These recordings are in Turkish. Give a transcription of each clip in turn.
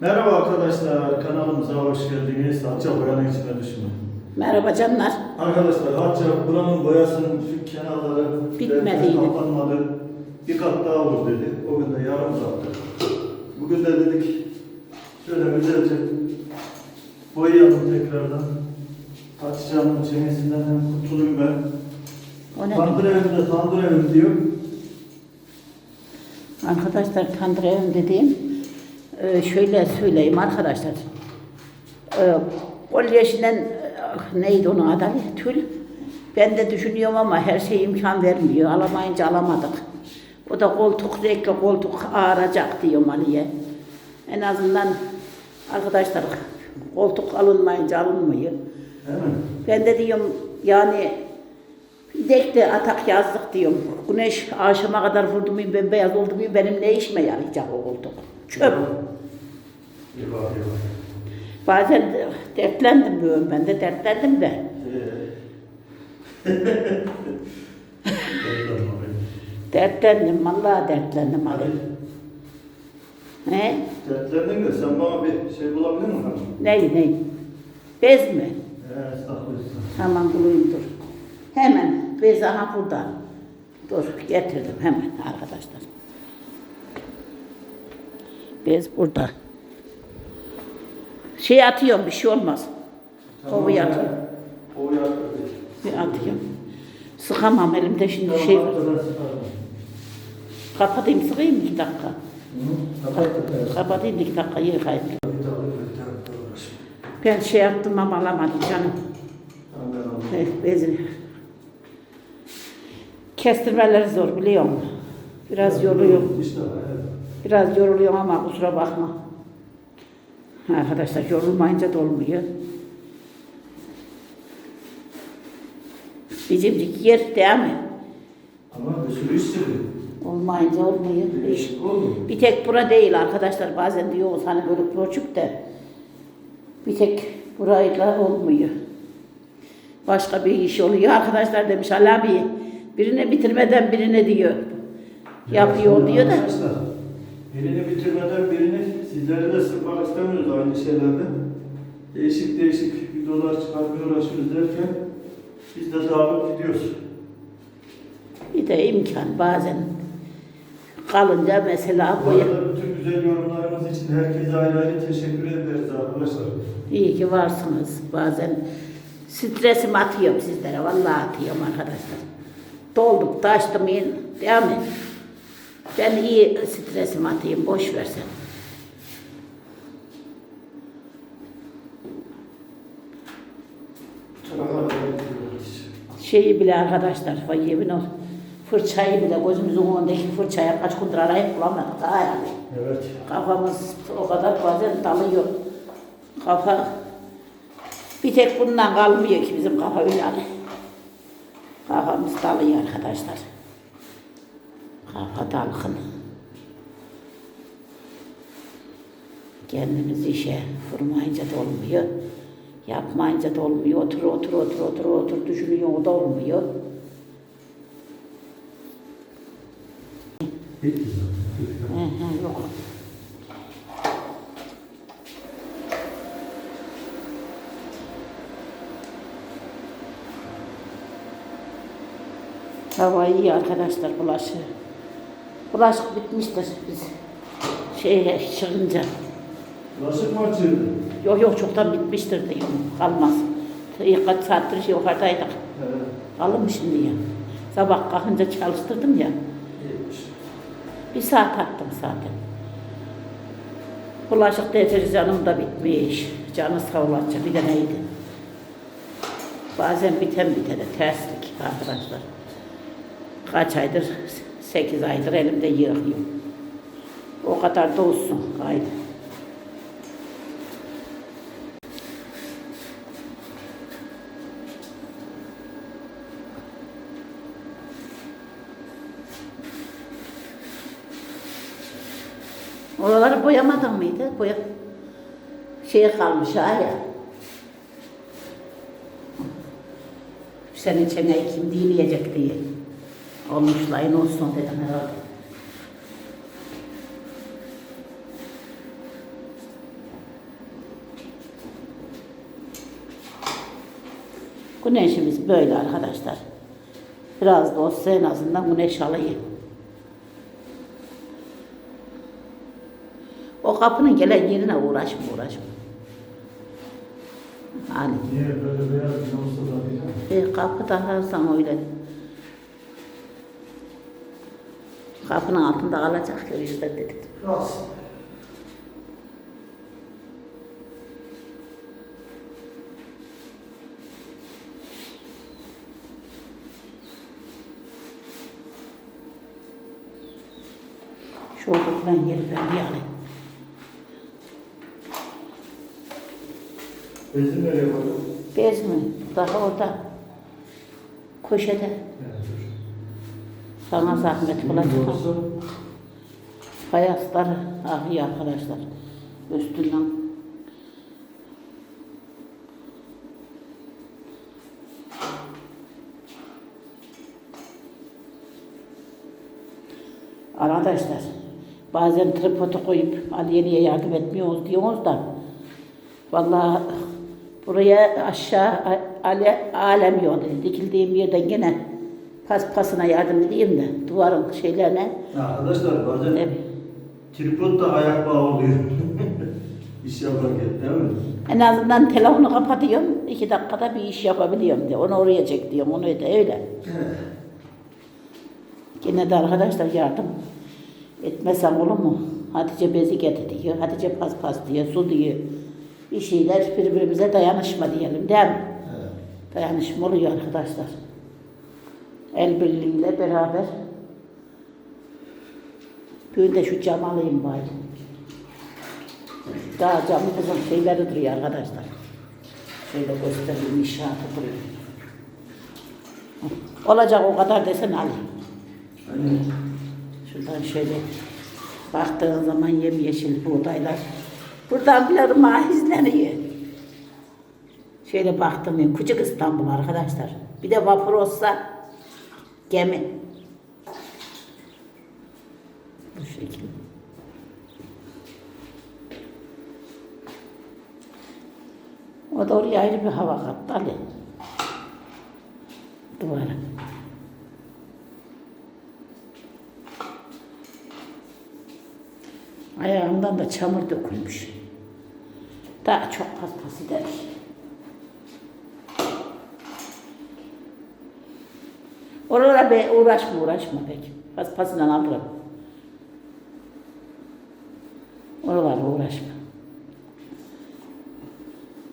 Merhaba arkadaşlar, kanalımıza hoş geldiniz. Hatça boyanın içine düşme. Merhaba canlar. Arkadaşlar Hatça buranın boyasının şu kenarları Bitmediydi. kapanmadı. Bir kat daha vur dedi. O gün de yarım uzattık. Bugün de dedik şöyle güzelce boyayalım tekrardan. Hatça'nın çenesinden hem kurtulayım ben. O ne? Tandır evimde tandır evim diyor. Arkadaşlar tandır evim dediğim e, şöyle söyleyeyim arkadaşlar. E, Kolyeşinden e, neydi onun adı? Tül. Ben de düşünüyorum ama her şey imkan vermiyor. Alamayınca alamadık. O da koltuk, renkli koltuk ağıracak diyor Ali'ye. En azından arkadaşlar koltuk alınmayınca alınmıyor. Ben de diyorum yani dek de atak yazdık diyorum. Güneş akşama kadar vurdu mu ben beyaz oldu mu benim ne işime yarayacak o koltuk? Eyvah. Bazen de dertlendim diyorum ben de dertlendim de. Dertlendim vallahi dertlendim Ali. Ne? Dertlendin de sen bana bir şey bulabilir misin? Ney ney? Bez mi? Ee, estağfurullah. Tamam bulayım dur. Hemen bez aha burada. Dur getirdim hemen arkadaşlar. Bez burada. Şey atıyorum bir şey olmaz. Kovuyu atıyorum. Kovuyu atıyorum. Bir atıyorum. Sıkamam elimde şimdi Tamam, şey var. Kapatayım sıkayım iki dakika? Hı, kapat, kapat. Kapatayım iki dakika yıkayayım. Ben şey yaptım ama alamadım canım. Tamam, bezini. Kestirmeleri zor biliyor musun? Biraz yoruyor. İşte, evet. Biraz yoruluyorum ama kusura bakma. Arkadaşlar yorulmayınca da olmuyor. Bizimcik yer değil mi? Ama bir sürü çıkıyor. Olmayınca olmuyor. Değişik olmuyor. Bir tek bura değil arkadaşlar. Bazen diyoruz hani böyle proçuk da bir tek burayla olmuyor. Başka bir iş oluyor. Arkadaşlar demiş Ali abi birine bitirmeden birine diyor. Yapıyor diyor da. Arkadaşlar, birini bitirmeden birini sizlere de sıkmak istemiyoruz aynı şeylerde. Değişik değişik videolar çıkarmaya uğraşıyoruz derken biz de dağılıp gidiyoruz. Bir de imkan bazen kalınca mesela Bu boya. arada bütün güzel yorumlarınız için herkese ayrı ayrı teşekkür ederiz arkadaşlar. İyi ki varsınız. Bazen stresimi atıyorum sizlere. Vallahi atıyorum arkadaşlar. Dolduk, taştım in. Değil mi? Ben iyi stresimi atayım. Boş versen. Şeyi bile arkadaşlar, vay yemin ol. Fırçayı bile gözümüzün önündeki fırçaya kaç gündür arayıp bulamadık. Daha yani. Evet. Kafamız o kadar bazen dalıyor. Kafa bir tek bundan kalmıyor ki bizim kafa öyle. Kafamız dalıyor arkadaşlar. Kafa dalgın. Kendimiz işe vurmayınca da olmuyor. Yapmayınca da olmuyor. Otur otur otur otur otur düşünüyor o da olmuyor. Bitti. Hı hı, yok. Hava iyi arkadaşlar bulaşı. Bulaşık bitmiştir biz şeye çıkınca. Bulaşık mı açıyordu? Yok yok çoktan bitmiştir diyorum. Kalmaz. Kaç saattir şey yukarıdaydık. Evet. Kalır mı şimdi ya? Sabah kalkınca çalıştırdım ya. Bir saat attım zaten. Bulaşık deterjanım da bitmiş. Canı sağ olasın bir de neydi? Bazen biten bitene terslik arkadaşlar. Kaç aydır? Sekiz aydır elimde yığıyorum. O kadar da olsun gayrı. Oraları boyamadın mıydı? Boya şeye kalmış ha ya. Senin çeneyi kim dinleyecek diye olmuşlar. En olsun dedim herhalde. Güneşimiz böyle arkadaşlar. Biraz da olsa en azından güneş alayım. O kapının gelen yerine uğraşma uğraşma. Hani. Niye böyle beyaz şey olsa da E, kapı da her zaman öyle. Kapının altında kalacak ya o yüzden dedik. Kalsın. Şu oturtulan yeri ben bir alayım. Bezi nereye koydun? Bez mi? Daha orada. Köşede. Sana zahmet olacak. Fayansları ahıyor arkadaşlar. Üstünden. Arkadaşlar bazen tripodu koyup Aliye'ye yardım etmiyoruz diyoruz da vallahi buraya aşağı alem yolu dikildiğim yerden gene pas pasına yardım edeyim de duvarın şeylerine Arkadaşlar bazen Evet. tripod da ayak bağı oluyor. İş yaparken değil mi? En azından telefonu kapatıyorum. iki dakikada bir iş yapabiliyorum diye. Onu oraya çek diyorum. Onu öde öyle. Yine de arkadaşlar yardım etmesem olur mu? Hatice bezi getir diyor. Hatice pas pas diyor. Su diyor. Bir şeyler birbirimize dayanışma diyelim değil mi? Evet. Dayanışma oluyor arkadaşlar. El birliğiyle beraber. Bir de şu cam alayım bari. Daha camımızın şeyleri duruyor arkadaşlar. Şöyle göstereyim inşaatı duruyor. Olacak o kadar desen alayım. Hani Şuradan şöyle baktığın zaman yemyeşil buğdaylar. Buradan bile ırmağı izleniyor. Şöyle baktım ya, küçük İstanbul arkadaşlar. Bir de vapur olsa gemi. Bu şekilde. O da oraya ayrı bir hava kattı Ali. Duvara. Ayağımdan da çamur dökülmüş. Daha çok paspas eder. Oralara be uğraşma uğraşma pek. Paspasından alırım. Oralara uğraşma.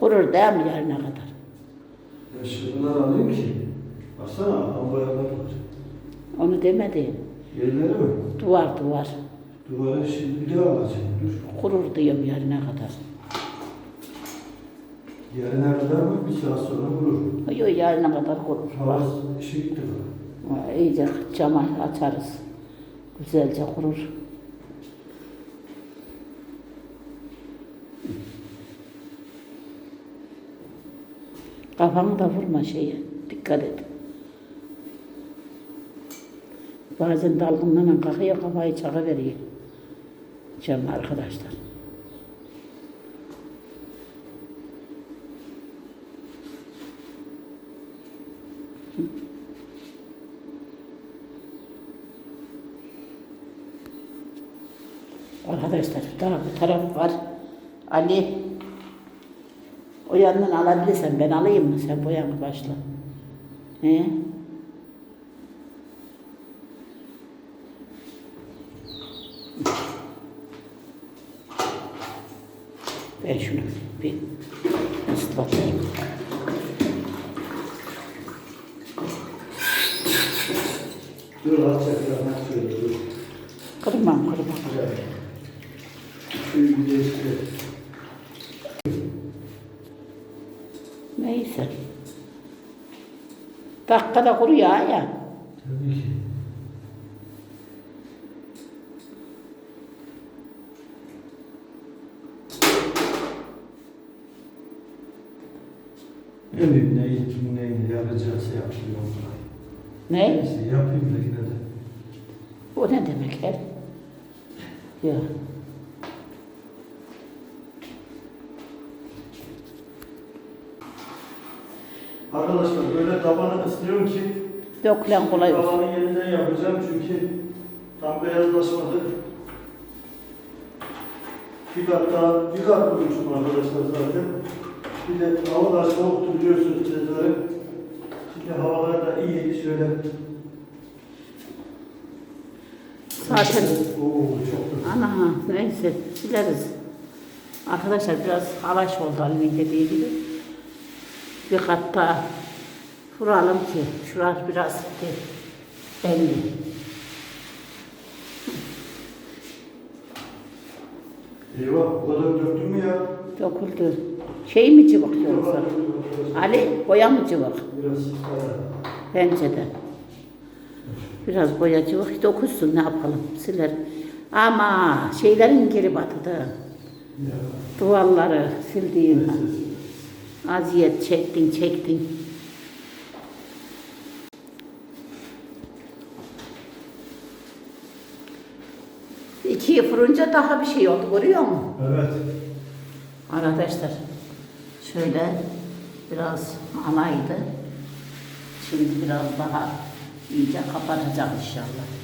Kurur değil mi yarına kadar? ya şunları alayım ki. Baksana ambayalar var. Onu demedim. Yerleri mi? Duvar duvar. Duvara şimdi bir daha alacağım. Dur. Kurur diyorum yarına kadar. Yarına kadar mı? Bir saat sonra vurur. Yok yarına kadar kurur. Hava ışıktır. Ha, İyice cama açarız. Güzelce kurur. Kafanı da vurma şeye. Dikkat et. Bazen dalgınlanan kalkıyor kafayı çakıveriyor. Cam arkadaşlar. Arkadaşlar daha bir taraf var. Ali o yandan alabilirsen ben alayım mı? Sen bu yana başla. He? Ben şunu bir ıslatayım. Dur alacak yana şöyle dur. Kırmam kırmam. Evet. Şöyle bir de işte. Neyse. Dakikada kuruyor ya. Tabii ki. Elim neyi, kim neyi yapacağız yapıyor. Ne? Neyse yapayım da yine de. O ne demek el? Ya. Arkadaşlar böyle tabanı ıslıyorum ki Dökülen kolay olsun. tabanı yeniden yapacağım çünkü tam beyazlaşmadı. Bir kat daha, bir kat koymuşum arkadaşlar zaten. Bir de hava da soğuktu biliyorsunuz sizlere. Şimdi havalar da iyi şöyle. Zaten Oo çok da. ana neyse sileriz. Arkadaşlar biraz havaş oldu Ali'nin dediği gibi. Bir kat daha vuralım ki şurası biraz bir belli. Eyvah bu kadar döktün mü ya? Döküldü. Şey mi cıvık yoksa? Ali boya mı cıvık? Biraz. Bence de. Biraz boya cıvık dokunsun ne yapalım siler. Ama şeylerin geri batıdı. Duvarları sildiğim. Aziyet çektin çektin. İkiyi fırınca daha bir şey oldu görüyor musun? Evet. Arkadaşlar şöyle biraz alaydı. Şimdi biraz daha iyice kapatacak inşallah.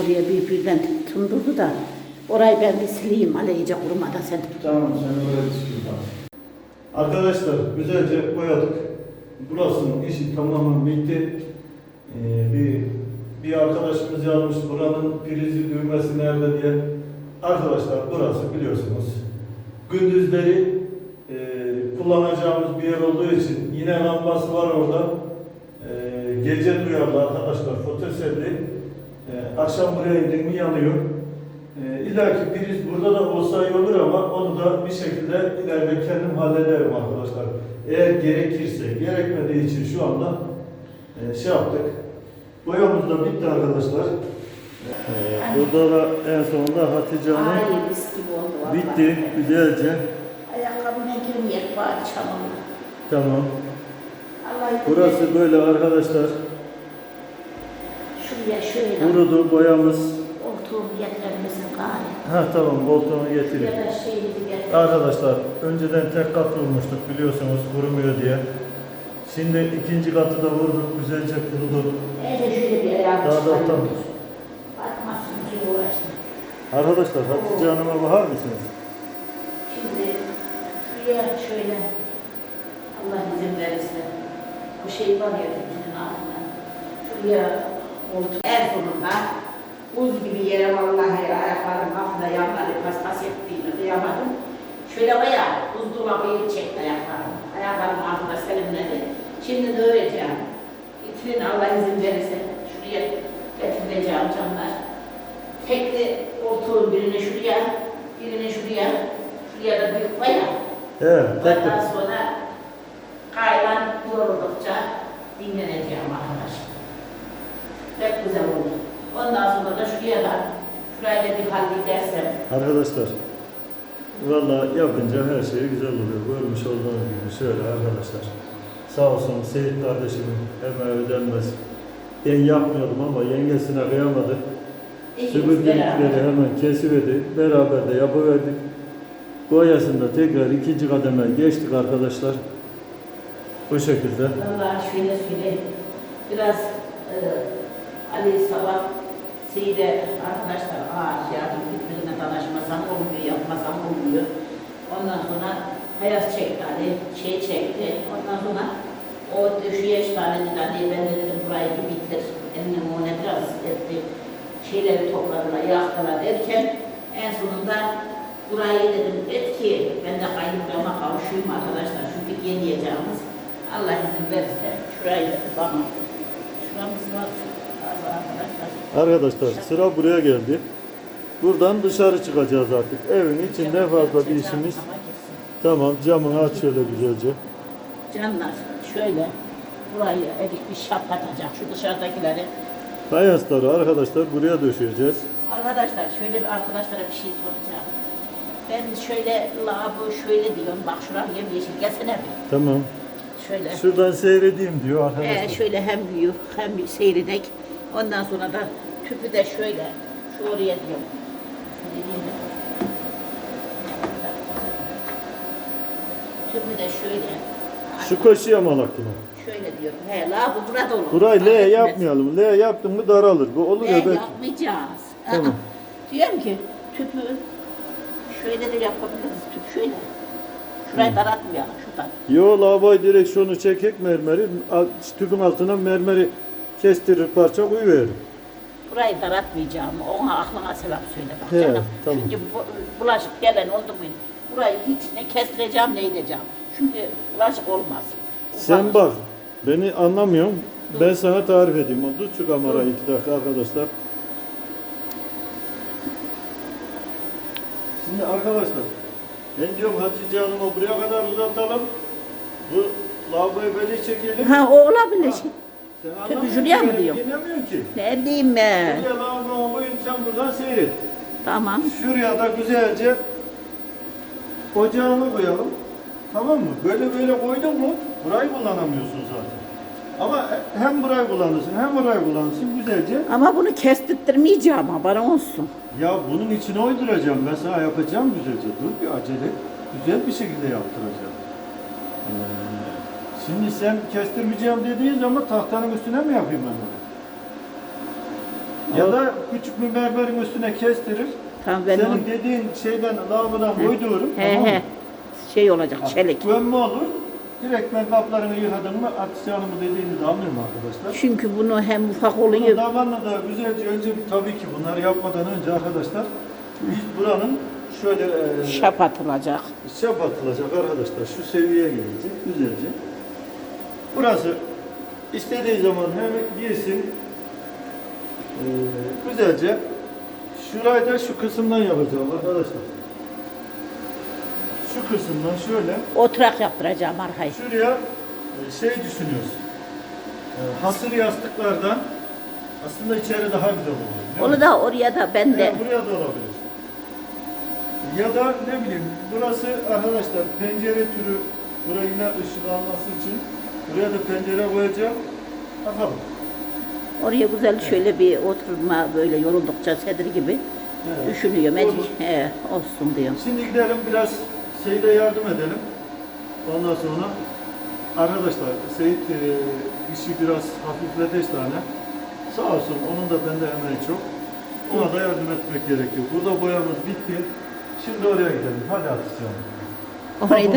Oraya bir birden tundurdu da orayı ben bir sileyim ale iyice kurumadan sen. Tamam sen düşün tamam. Arkadaşlar güzelce boyadık. Burasının işi tamamen bitti. Ee, bir bir arkadaşımız yazmış buranın prizi düğmesi nerede diye. Arkadaşlar burası biliyorsunuz. Gündüzleri e, kullanacağımız bir yer olduğu için yine lambası var orada. E, gece duyarlı arkadaşlar. E, akşam buraya indin mi yanıyor. E, İlla ki priz burada da olsa iyi olur ama onu da bir şekilde ileride kendim hallederim arkadaşlar. Eğer gerekirse, gerekmediği için şu anda e, şey yaptık. Boyamız da bitti arkadaşlar. E, burada da en sonunda Hatice Hanım Ay mis gibi oldu vallahi. bitti güzelce. Ayakkabına girmeyek bari çamurla. Tamam. Allah Burası böyle arkadaşlar. Şuraya şöyle. Kurudu boyamız. Oturup getirebilirsin gari. Ha tamam koltuğunu Ya getireyim. da şeyimizi getir. Arkadaşlar önceden tek kat vurmuştuk biliyorsunuz kurumuyor diye. Şimdi ikinci katı da vurduk güzelce kurudu. Neyse şöyle bir ayağı Daha da tam. Bakmazsın bir uğraştım. Arkadaşlar Hatice Hanım'a bakar mısınız? Şimdi şuraya şöyle Allah izin verirse bu şey var ya vitinin altında. Şuraya koltuk. En sonunda buz gibi yere vallahi ayaklarım altında yanları paspas ettiğini duyamadım. Şöyle bayağı buzdolabı çekti ayaklarım. Ayaklarım altında selimledi. Şimdi de öreceğim. Vitrin Allah izin verirse şuraya getireceğim canlar. Tekli ortuğun birini şuraya, birini şuraya, şuraya da büyük bayağı. Evet. Ondan sonra kaylan yoruldukça dinleneceğim arkadaşlar. Pek güzel oldu. Ondan sonra da şuraya da, şurayı da bir halledersem. Arkadaşlar Valla yapınca her şey güzel oluyor. Görmüş olduğunuz gibi şöyle arkadaşlar. Sağ olsun Seyit kardeşimin hemen ödenmez. Ben yapmıyordum ama yengesine kıyamadı. Süpürgelikleri hemen kesiverdi. Beraber de yapıverdik. Boyasında tekrar ikinci kademe geçtik arkadaşlar. Bu şekilde. Vallahi şöyle söyleyeyim. Biraz e, Ali sabah şeyde arkadaşlar ağaç yardım birbirine danışmasam olmuyor, yapmasam olmuyor. Ondan sonra hayat çekti Ali, şey çekti. Ondan sonra o tane dedi Ali ben de dedim burayı bir bitir. Annem ona biraz etti. Şeyleri topladılar, yaktılar derken en sonunda burayı dedim et ki ben de kayınlama kavuşuyum arkadaşlar. Çünkü yeniyeceğimiz Allah izin verirse şurayı bana. Şuramız var. Arkadaşlar. Sıra buraya geldi. Buradan dışarı çıkacağız artık. Evin içinde fazla bir işimiz. Tamam camını aç şöyle güzelce. Canlar şöyle burayı edik bir şaplatacak şu dışarıdakileri. Fayansları arkadaşlar buraya döşeyeceğiz. Arkadaşlar şöyle bir arkadaşlara bir şey soracağım. Ben şöyle labı şöyle diyorum bak şuraya yeşil gelsene bir. Tamam. Şöyle. Şuradan seyredeyim diyor arkadaşlar. Ee, şöyle hem büyük hem seyredek. Ondan sonra da tüpü de şöyle şu oraya diyorum. Tüpü de şöyle. Şu köşeye mi Şöyle diyorum. He la bu burada olur. Burayı L yapmayalım. L yaptın mı daralır. Bu olur ya L yapmayacağız. Tamam. diyorum ki tüpü şöyle de yapabiliriz. Tüp şöyle. Şurayı daraltmayalım şuradan. Yo lavabo direksiyonu çekek mermeri. Tüpün altına mermeri kestirir parça koyuverir. Burayı daraltmayacağım. Ona aklına selam söyle bak. He, canım. tamam. Çünkü bu, bulaşık gelen oldu mu burayı hiç ne kestireceğim ne edeceğim. Çünkü bulaşık olmaz. Sen Ufak. bak, beni anlamıyorum. Ben sana tarif edeyim. Dur şu kamerayı iki dakika arkadaşlar. Şimdi arkadaşlar, ben diyorum Hatice Hanım'a buraya kadar uzatalım. Bu lavaboyu böyle çekelim. Ha o olabilir. Sen Julia mı beni diyor? Dinlemiyorsun ki. Ne bileyim ben. Buraya lavaboyu koyayım sen buradan seyret. Tamam. Şuraya da güzelce ocağını koyalım. Tamam mı? Böyle böyle koydun mu burayı kullanamıyorsun zaten. Ama hem burayı kullanırsın hem burayı kullanırsın güzelce. Ama bunu kestirtmeyeceğim haberin olsun. Ya bunun içine uyduracağım ben sana yapacağım güzelce. Dur bir acele. Güzel bir şekilde yaptıracağım. Ee, şimdi sen kestirmeyeceğim dediğin zaman tahtanın üstüne mi yapayım ben onu? Ya da küçük bir mermerin üstüne kestirir. Tamam ben Senin onu... dediğin şeyden lavabona koyduğum He tamam mı? he. Şey olacak çelik. Gömme olur. Direkt ben kaplarını yıkadın mı Hatice Hanım'ın dediğini de anlıyorum arkadaşlar. Çünkü bunu hem ufak Bunu oluyor. davanla da güzelce önce tabii ki bunları yapmadan önce arkadaşlar biz buranın şöyle e, Şap atılacak. şap atılacak arkadaşlar şu seviyeye gelecek güzelce. Burası istediği zaman hem girsin e, güzelce şurayı da şu kısımdan yapacağım arkadaşlar. Şu kısımdan şöyle Oturak yaptıracağım arkayı. Şuraya e, şey düşünüyoruz. E, Hasır yastıklardan aslında içeri daha güzel mi? Onu da oraya da ben de Evet, buraya da olabilir. Ya da ne bileyim burası arkadaşlar pencere türü buraya yine ışık alması için buraya da pencere koyacağım. Bakalım. oraya güzel şöyle bir oturma böyle yoruldukça sedir gibi Evet. düşünüyorum. Olur. Ecik, He, olsun diyorum. Şimdi gidelim biraz Seyit'e yardım edelim. Ondan sonra arkadaşlar Seyit e, işi biraz hafifledi işte hani. Sağ olsun onun da bende emeği çok. Ona da yardım etmek gerekiyor. Burada boyamız bitti. Şimdi oraya gidelim. Hadi atacağım. Orayı da